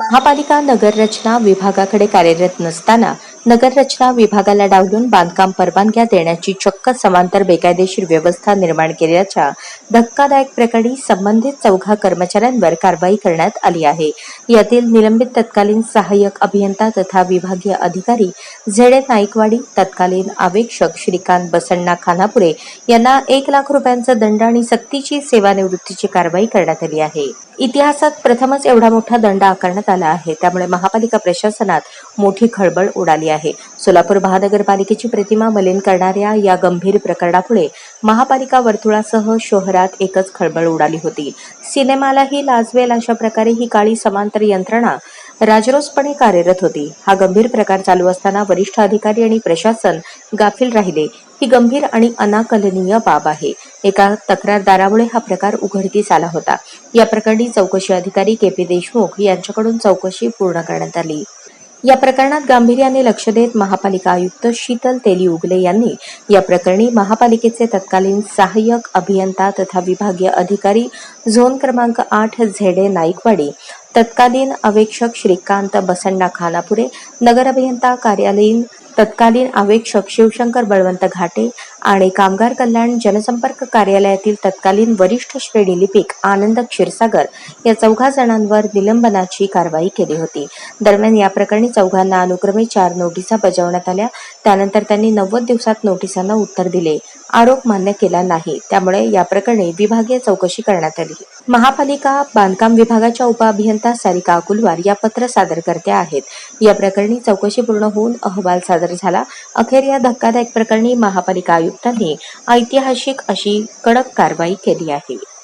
महापालिका नगररचना विभागाकडे कार्यरत नसताना नगररचना विभागाला डावलून बांधकाम परवानग्या देण्याची चक्क समांतर बेकायदेशीर व्यवस्था निर्माण केल्याच्या धक्कादायक प्रकरणी संबंधित चौघा कर्मचाऱ्यांवर कारवाई करण्यात आली आहे. यातील निलंबित तत्कालीन सहाय्यक अभियंता तथा विभागीय अधिकारी झेडे नाईकवाडी तत्कालीन आवेक्षक श्रीकांत बसण्णा खानापुरे यांना एक लाख रुपयांचा दंड आणि सक्तीची सेवानिवृत्तीची कारवाई करण्यात आली आहे. इतिहासात प्रथमच एवढा मोठा दंड आकारण्यात आला आहे. त्यामुळे महापालिका प्रशासनात मोठी खळबळ उडाली आहे. सोलापूर महानगरपालिकेची प्रतिमा मलिन करणाऱ्या या गंभीर प्रकरणापुढे महापालिका वर्तुळासह शहरात एकच खळबळ उडाली होती. सिनेमालाही लाजवेल अशा प्रकारे ही काळी समांतर यंत्रणा राजरोसपणे कार्यरत होती. हा गंभीर प्रकार चालू असताना वरिष्ठ अधिकारी आणि प्रशासन गाफील राहिले. ही गंभीर आणि अनाकलनीय बाब आहे. एका तक्रारदारामुळे हा प्रकार उघडकीस आला होता. या प्रकरणी चौकशी अधिकारी के पी देशमुख यांच्याकडून चौकशी पूर्ण करण्यात आली. या प्रकरणात गांभीर्याने लक्ष देत महापालिका आयुक्त शीतल तेली उगले यांनी या प्रकरणी महापालिकेचे तत्कालीन सहाय्यक अभियंता तथा विभागीय अधिकारी झोन क्रमांक आठ झेडे नाईकवाडी तत्कालीन अवेक्षक श्रीकांत बसंडा खानापुरे नगर अभियंता कार्यालयीन तत्कालीन अवेक्षक शिवशंकर बळवंत घाटे आणि कामगार कल्याण जनसंपर्क कार्यालयातील तत्कालीन वरिष्ठ श्रेणी लिपिक आनंद क्षीरसागर या चौघा जणांवर निलंबनाची कारवाई केली होती. दरम्यान या प्रकरणी चौघांना अनुक्रमे चार नोटिसा बजावण्यात आल्या. त्यानंतर त्यांनी नव्वद दिवसात नोटिसांना उत्तर दिले. आरोप मान्य केला नाही. त्यामुळे या प्रकरणी विभागीय चौकशी करण्यात आली. महापालिका बांधकाम विभागाच्या उपअभियंता सारिका अकुलवार या पत्र सादर करत्या आहेत. या प्रकरणी चौकशी पूर्ण होऊन अहवाल सादर झाला. अखेर या धक्कादायक प्रकरणी महापालिका आयुक्तांनी ऐतिहासिक अशी कडक कारवाई केली आहे.